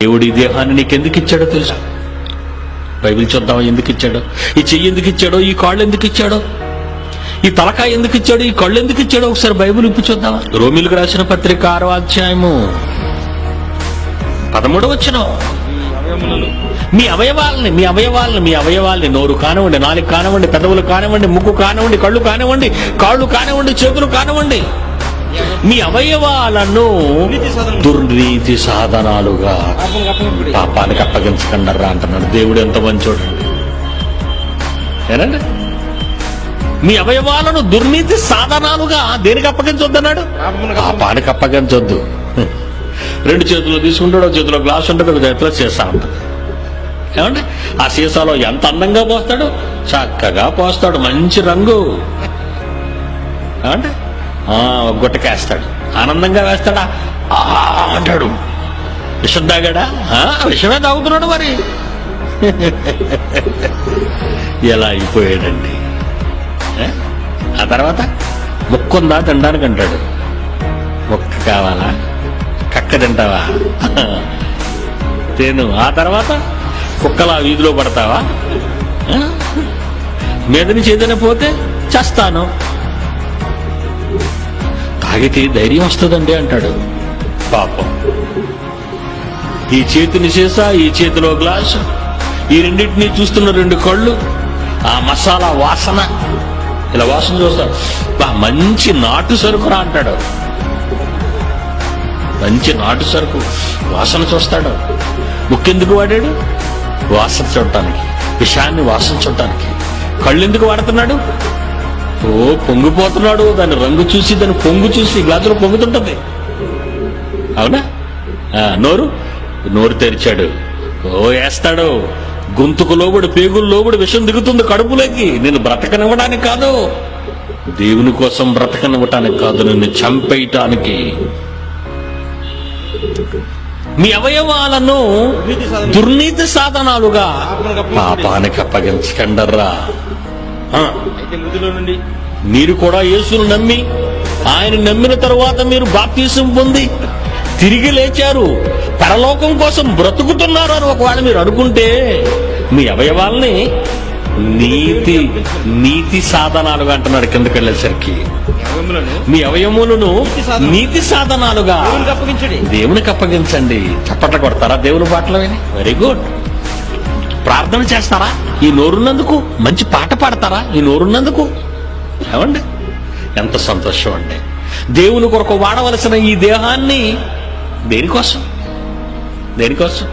దేవుడు ఈ దేహాన్ని నీకెందుకు ఇచ్చాడో తెలుసా? బైబిల్ చూద్దాం ఎందుకు ఇచ్చాడో ఈ చెయ్యి ఎందుకు ఇచ్చాడో ఈ కాళ్ళు ఎందుకు ఇచ్చాడో ఈ తలకాయ ఎందుకు ఇచ్చాడో ఈ కళ్ళు ఎందుకు ఇచ్చాడో ఒకసారి బైబిల్ ఇప్పు చూద్దామా? రోమిలకు రాసిన పత్రిక ఆరో అధ్యాయము పదమూడు వచ్చిన మీ అవయవాలని మీ అవయవాలని మీ అవయవాల్ని నోరు కానివ్వండి నాలుగు కానివ్వండి పెదవులు కానివ్వండి ముక్కు కానివ్వండి కళ్ళు కానివ్వండి కాళ్ళు కానివ్వండి చేతులు కానివ్వండి. మీ అవయవాలను దుర్నీతి సాధనాలుగా. పాపానికి అప్పగించకండర్రా అంటున్నాడు. దేవుడు ఎంత మంచోడు. ఏనండి? మీ అవయవాలను దుర్నీతి సాధనాలుగా దేనికి అప్పగించొద్దన్నాడు? పాపములకు పాపానికి అప్పగించొద్దు. రెండు చేతులు తీసుకుంటాడు చేతిలో గ్లాస్ ఉంటుంది ఒక చేతిలో సీసా ఉంటుంది. ఏమండి? ఆ సీసాలో ఎంత అందంగా పోస్తాడు? చక్కగా పోస్తాడు మంచి రంగు. ఒక గుట్టకేస్తాడు. ఆనందంగా వేస్తాడా? అంటాడు. విషం తాగాడా? ఆ, విషమే తాగుతున్నాడు మరి. ఎలా అయిపోయాడండి? ఆ తర్వాత ముక్కుందా తినడానికి అంటాడు. ముక్క కావాలా? కక్క తింటావా? తేను. ఆ తర్వాత కుక్కలా వీధిలో పడతావా? మీదని మీద నుంచి ఏదైనా పోతే చేస్తాను. తాగితే ధైర్యం వస్తుందండి అంటాడు. పాపం. ఈ చేతిని సీసా ఈ చేతిలో గ్లాసు ఈ రెండింటినీ చూస్తున్న రెండు కళ్ళు ఆ మసాలా వాసన. ఇలా వాసన చూస్తాడు బా మంచి నాటు సరుకురా అంటాడు. మంచి నాటు సరుకు. వాసన చూస్తాడు. ముక్కెందుకు వాడాడు? వాసన చూడటానికి. విషయాన్ని వాసన చూడటానికి. కళ్ళు ఎందుకు వాడుతున్నాడు? ఓ పొంగిపోతున్నాడు. దాని రంగు చూసి దాని పొంగు చూసి గ్లాసులో పొంగుతుంటది. అవునా? ఆ, నోరు? నోరు తెరిచాడు. ఓ వేస్తాడు. గొంతుకు లోబడి పేగులు లోబడి విషం దిగుతుంది కడుపులోకి. నేను బ్రతకనివ్వడానికి కాదు. దేవుని కోసం బ్రతకనివ్వటానికి కాదు నిన్ను చంపేయటానికి. మీ అవయవాలను దుర్నీతి సాధన దుర్నీతి సాధనాలుగా. పాపానికి అప్పగించకండర్రా. నుండి? మీరు కూడా యేసును నమ్మి ఆయన నమ్మిన తరువాత మీరు బాప్తీసం పొంది తిరిగి లేచారు. పరలోకం కోసం బ్రతుకుతున్నారు అని ఒకవేళ మీరు అనుకుంటే మీ అవయవాల్ని నీతి నీతి సాధనాలుగా అంటున్నాడు కిందకి వెళ్ళేసరికి. మీ అవయములను నీతి సాధనాలుగా దేవునికి అప్పగించడి. దేవునికి అప్పగించండి. చప్పట్లు కొడతారా దేవుని పాటలు విని? వెరీ గుడ్ ప్రార్థన చేస్తారా? ఈ నోరున్నందుకు మంచి పాట పాడతారా? ఈ నోరున్నందుకు? ఏమండి? ఎంత సంతోషం అండి. దేవుని కొరకు వాడవలసిన ఈ దేహాన్ని దేనికోసం? దేనికోసం?